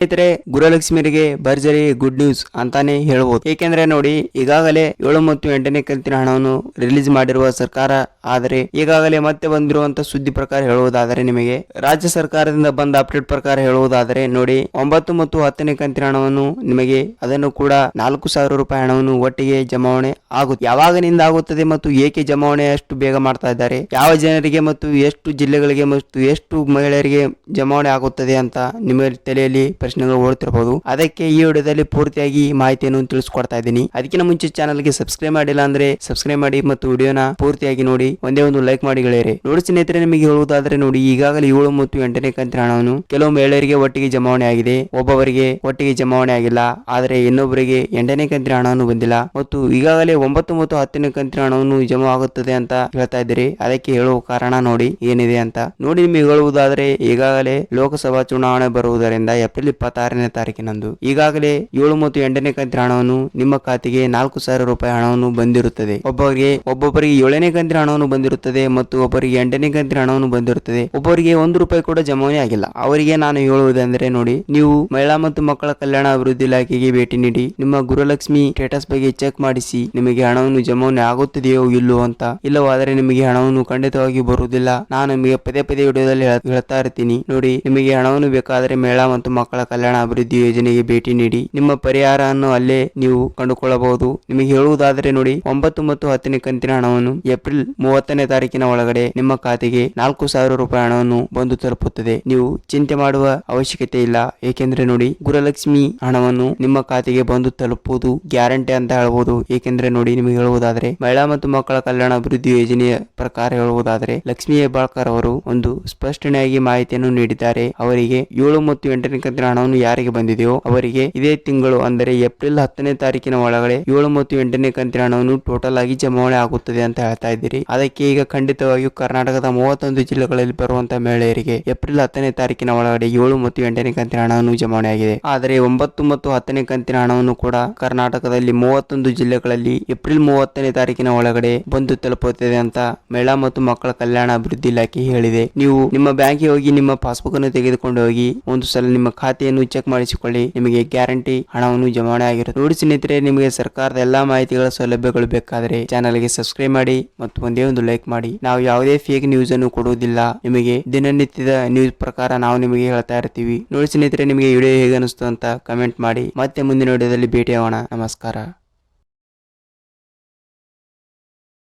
ಸ್ನೇಹಿತರೆ, ಗೃಹಲಕ್ಷ್ಮಿಯರಿಗೆ ಭರ್ಜರಿ good news ಅಂತಾನೆ ಹೇಳಬಹುದು ಏಕೆಂದ್ರೆ ನೋಡಿ, ಈಗಾಗಲೇ ಏಳು ಮತ್ತು ಎಂಟನೇ ಕಂತಿನ ಹಣವನ್ನು ರಿಲೀಸ್ ಮಾಡಿರುವ ಸರ್ಕಾರ, ಆದರೆ ಈಗಾಗಲೇ ಮತ್ತೆ ಬಂದಿರುವಂತ ಸುದ್ದಿ ಪ್ರಕಾರ ಹೇಳುವುದಾದರೆ ನಿಮಗೆ, ರಾಜ್ಯ ಸರ್ಕಾರದಿಂದ ಬಂದ ಅಪ್ಡೇಟ್ ಪ್ರಕಾರ ಹೇಳುವುದಾದರೆ ನೋಡಿ, ಒಂಬತ್ತು ಮತ್ತು ಹತ್ತನೇ ಕಂತಿನ ಹಣವನ್ನು ನಿಮಗೆ, ಅದನ್ನು ಕೂಡ ನಾಲ್ಕು ಸಾವಿರ ರೂಪಾಯಿ ಹಣವನ್ನು ಒಟ್ಟಿಗೆ ಜಮಾವಣೆ ಆಗುತ್ತೆ. ಯಾವಾಗಿನಿಂದ ಆಗುತ್ತದೆ ಮತ್ತು ಏಕೆ ಜಮಾವಣೆ ಅಷ್ಟು ಬೇಗ ಮಾಡ್ತಾ ಇದ್ದಾರೆ, ಯಾವ ಜನರಿಗೆ ಮತ್ತು ಎಷ್ಟು ಜಿಲ್ಲೆಗಳಿಗೆ ಮತ್ತು ಎಷ್ಟು ಮಹಿಳೆಯರಿಗೆ ಜಮಾವಣೆ ಆಗುತ್ತದೆ ಅಂತ ನಿಮ್ಮ ತಲೆಯಲ್ಲಿ ಪ್ರಶ್ನೆಗಳು ಓಡ್ತಿರಬಹುದು ಅದಕ್ಕೆ ಈ ವಿಡಿಯೋದಲ್ಲಿ ಪೂರ್ತಿಯಾಗಿ ಮಾಹಿತಿಯನ್ನು ತಿಳಿಸ್ಕೊಡ್ತಾ ಇದ್ದೀನಿ. ಅದಕ್ಕಿಂತ ಮುಂಚೆ ಚಾನಲ್ಗೆ ಸಬ್ಸ್ಕ್ರೈಬ್ ಮಾಡಿಲ್ಲ ಅಂದ್ರೆ ಸಬ್ಸ್ಕ್ರೈಬ್ ಮಾಡಿ ಮತ್ತು ವಿಡಿಯೋನ ಪೂರ್ತಿಯಾಗಿ ನೋಡಿ, ಒಂದೇ ಒಂದು ಲೈಕ್ ಮಾಡಿ ಗೆಳೆಯರೆ. ನೋಡಿ ಸ್ನೇಹಿತರೆ, ನಿಮಗೆ ಹೇಳುವುದಾದ್ರೆ ನೋಡಿ, ಈಗಾಗಲೇ ಏಳು ಮತ್ತು ಎಂಟನೇ ಕಂತಿನ ಹಣವನ್ನು ಕೆಲವು ಮಹಿಳೆಯರಿಗೆ ಒಟ್ಟಿಗೆ ಜಮಾವಣೆ ಆಗಿದೆ. ಒಬ್ಬವರಿಗೆ ಒಟ್ಟಿಗೆ ಜಮಾವಣೆ ಆಗಿಲ್ಲ. ಆದರೆ ಇನ್ನೊಬ್ಬರಿಗೆ ಎಂಟನೇ ಕಂತಿನ ಹಣವನ್ನು ಬಂದಿಲ್ಲ. ಮತ್ತು ಈಗಾಗಲೇ ಒಂಬತ್ತು ಮತ್ತು ಹತ್ತನೇ ಕಂತಿನ ಹಣವನ್ನು ಜಮಾ ಆಗುತ್ತದೆ ಅಂತ ಹೇಳ್ತಾ ಇದ್ದೀರಿ. ಅದಕ್ಕೆ ಹೇಳುವ ಕಾರಣ ನೋಡಿ ಏನಿದೆ ಅಂತ. ನೋಡಿ, ನಿಮಗೆ ಹೇಳುವುದಾದ್ರೆ, ಈಗಾಗಲೇ ಲೋಕಸಭಾ ಚುನಾವಣೆ ಬರುವುದರಿಂದ ಏಪ್ರಿಲ್ ಇಪ್ಪತ್ತಾರನೇ ತಾರೀಕಿನಂದು. ಈಗಾಗಲೇ ಏಳು ಮತ್ತು ಎಂಟನೇ ಕಂತಿನ ಹಣವನ್ನು ನಿಮ್ಮ ಖಾತೆಗೆ ನಾಲ್ಕು ಸಾವಿರ ರೂಪಾಯಿ ಹಣವನ್ನು ಬಂದಿರುತ್ತದೆ. ಒಬ್ಬರಿಗೆ, ಒಬ್ಬೊಬ್ಬರಿಗೆ ಏಳನೇ ಕಂತಿನ ಹಣವನ್ನು ಬಂದಿರುತ್ತದೆ ಮತ್ತು ಒಬ್ಬರಿಗೆ ಎಂಟನೇ ಕಂತಿನ ಹಣವನ್ನು ಬಂದಿರುತ್ತದೆ. ಒಬ್ಬರಿಗೆ ಒಂದು ರೂಪಾಯಿ ಕೂಡ ಜಮಾವಣೆ ಆಗಿಲ್ಲ. ಅವರಿಗೆ ನಾನು ಹೇಳುವುದಂದ್ರೆ ನೋಡಿ, ನೀವು ಮಹಿಳಾ ಮತ್ತು ಮಕ್ಕಳ ಕಲ್ಯಾಣ ಅಭಿವೃದ್ಧಿ ಇಲಾಖೆಗೆ ಭೇಟಿ ನೀಡಿ, ನಿಮ್ಮ ಗುರುಲಕ್ಷ್ಮಿ ಸ್ಟೇಟಸ್ ಬಗ್ಗೆ ಚೆಕ್ ಮಾಡಿಸಿ, ನಿಮಗೆ ಹಣವನ್ನು ಜಮಾವಣೆ ಆಗುತ್ತಿದೆಯೋ ಇಲ್ಲೋ ಅಂತ. ಇಲ್ಲವಾದರೆ ನಿಮಗೆ ಹಣವನ್ನು ಖಂಡಿತವಾಗಿ ಬರುವುದಿಲ್ಲ. ನಾನು ನಿಮಗೆ ಪದೇ ಪದೇ ವಿಡಿಯೋದಲ್ಲಿ ಹೇಳ್- ಹೇಳ್ತಾ ಇರ್ತೀನಿ. ನೋಡಿ, ನಿಮಗೆ ಹಣವನ್ನು ಬೇಕಾದರೆ ಮಹಿಳಾ ಮತ್ತು ಮಕ್ಕಳ ಕಲ್ಯಾಣ ಅಭಿವೃದ್ಧಿ ಯೋಜನೆಗೆ ಭೇಟಿ ನೀಡಿ ನಿಮ್ಮ ಪರಿಹಾರವನ್ನು ಅಲ್ಲೇ ನೀವು ಕಂಡುಕೊಳ್ಳಬಹುದು. ನಿಮಗೆ ಹೇಳುವುದಾದರೆ ನೋಡಿ, ಒಂಬತ್ತು ಮತ್ತು ಹತ್ತನೇ ಕಂತಿನ ಹಣವನ್ನು ಏಪ್ರಿಲ್ ಮೂವತ್ತನೇ ತಾರೀಕಿನ ಒಳಗಡೆ ನಿಮ್ಮ ಖಾತೆಗೆ ನಾಲ್ಕು ಸಾವಿರ ರೂಪಾಯಿ ಹಣವನ್ನು ಬಂದು ತಲುಪುತ್ತದೆ. ನೀವು ಚಿಂತೆ ಮಾಡುವ ಅವಶ್ಯಕತೆ ಇಲ್ಲ. ಏಕೆಂದ್ರೆ ನೋಡಿ ಗುರುಲಕ್ಷ್ಮಿ ಹಣವನ್ನು ನಿಮ್ಮ ಖಾತೆಗೆ ಬಂದು ತಲುಪುವುದು ಗ್ಯಾರಂಟಿ ಅಂತ ಹೇಳಬಹುದು ಏಕೆಂದ್ರೆ ನೋಡಿ, ನಿಮಗೆ ಹೇಳುವುದಾದ್ರೆ ಮಹಿಳಾ ಮತ್ತು ಮಕ್ಕಳ ಕಲ್ಯಾಣ ಅಭಿವೃದ್ಧಿ ಯೋಜನೆಯ ಪ್ರಕಾರ ಹೇಳುವುದಾದರೆ ಲಕ್ಷ್ಮೀ ಹೆಬ್ಬಾಳ್ಕರ್ ಅವರು ಒಂದು ಸ್ಪಷ್ಟನೆಯಾಗಿ ಮಾಹಿತಿಯನ್ನು ನೀಡಿದ್ದಾರೆ. ಅವರಿಗೆ ಏಳು ಮತ್ತು ಎಂಟನೇ ಕಂತಿನ ಹಣವನ್ನು ಯಾರಿಗೆ ಬಂದಿದೆಯೋ ಅವರಿಗೆ. ಇದೇ ತಿಂಗಳು, ಅಂದರೆ ಏಪ್ರಿಲ್ ಹತ್ತನೇ ತಾರೀಕಿನ ಒಳಗಡೆ ಏಳು ಮತ್ತು ಎಂಟನೇ ಕಂತಿನ ಹಣವನ್ನು ಟೋಟಲ್ ಆಗಿ ಜಮಾವಣೆ ಆಗುತ್ತದೆ ಅಂತ ಹೇಳ್ತಾ ಇದ್ದೀರಿ. ಅದಕ್ಕೆ ಈಗ ಖಂಡಿತವಾಗಿಯೂ ಕರ್ನಾಟಕದ ಮೂವತ್ತೊಂದು ಜಿಲ್ಲೆಗಳಲ್ಲಿ ಬರುವಂತಹ ಮಹಿಳೆಯರಿಗೆ ಏಪ್ರಿಲ್ ಹತ್ತನೇ ತಾರೀಕಿನ ಒಳಗಡೆ ಏಳು ಮತ್ತು ಎಂಟನೇ ಕಂತಿನ ಹಣವನ್ನು ಜಮಾವಣೆ ಆಗಿದೆ. ಆದರೆ ಒಂಬತ್ತು ಮತ್ತು ಹತ್ತನೇ ಕಂತಿನ ಹಣವನ್ನು ಕೂಡ ಕರ್ನಾಟಕದಲ್ಲಿ ಮೂವತ್ತೊಂದು ಜಿಲ್ಲೆಗಳಲ್ಲಿ ಏಪ್ರಿಲ್ ಮೂವತ್ತನೇ ತಾರೀಕಿನ ಒಳಗಡೆ ಬಂದು ತಲುಪುತ್ತದೆ ಅಂತ ಮಹಿಳಾ ಮತ್ತು ಮಕ್ಕಳ ಕಲ್ಯಾಣ ಅಭಿವೃದ್ಧಿ ಇಲಾಖೆ ಹೇಳಿದೆ. ನೀವು ನಿಮ್ಮ ಬ್ಯಾಂಕಿಗೆ ಹೋಗಿ ನಿಮ್ಮ ಪಾಸ್ಬುಕ್ ಅನ್ನು ತೆಗೆದುಕೊಂಡು ಹೋಗಿ, ಒಂದು ಸಲ ನಿಮ್ಮ ಖಾತೆಯನ್ನು ಚೆಕ್ ಮಾಡಿಸಿಕೊಳ್ಳಿ. ನಿಮಗೆ ಗ್ಯಾರಂಟಿ ಹಣವನ್ನು ಜಮಾವಣೆ ಆಗಿರುತ್ತೆ. ನೋಡಿ ಸ್ನೇಹಿತರೆ, ನಿಮಗೆ ಸರ್ಕಾರದ ಎಲ್ಲಾ ಮಾಹಿತಿಗಳ ಸೌಲಭ್ಯಗಳು ಬೇಕಾದರೆ ಚಾನಲ್ಗೆ ಸಬ್ಸ್ಕ್ರೈಬ್ ಮಾಡಿ ಮತ್ತು ಒಂದೇ ಒಂದು ಲೈಕ್ ಮಾಡಿ. ನಾವು ಯಾವುದೇ ಫೇಕ್ ನ್ಯೂಸ್ ಅನ್ನು ಕೊಡುವುದಿಲ್ಲ. ನಿಮಗೆ ದಿನನಿತ್ಯದ ನ್ಯೂಸ್ ಪ್ರಕಾರ ನಾವು ನಿಮಗೆ ಹೇಳ್ತಾ ಇರ್ತೀವಿ. ನೋಡಿ ಸ್ನೇಹಿತರೆ, ನಿಮಗೆ ವಿಡಿಯೋ ಹೇಗೆ ಅನಿಸ್ತು ಅಂತ ಕಮೆಂಟ್ ಮಾಡಿ. ಮತ್ತೆ ಮುಂದಿನ ವಿಡಿಯೋದಲ್ಲಿ ಭೇಟಿ ಆಗೋಣ ನಮಸ್ಕಾರ.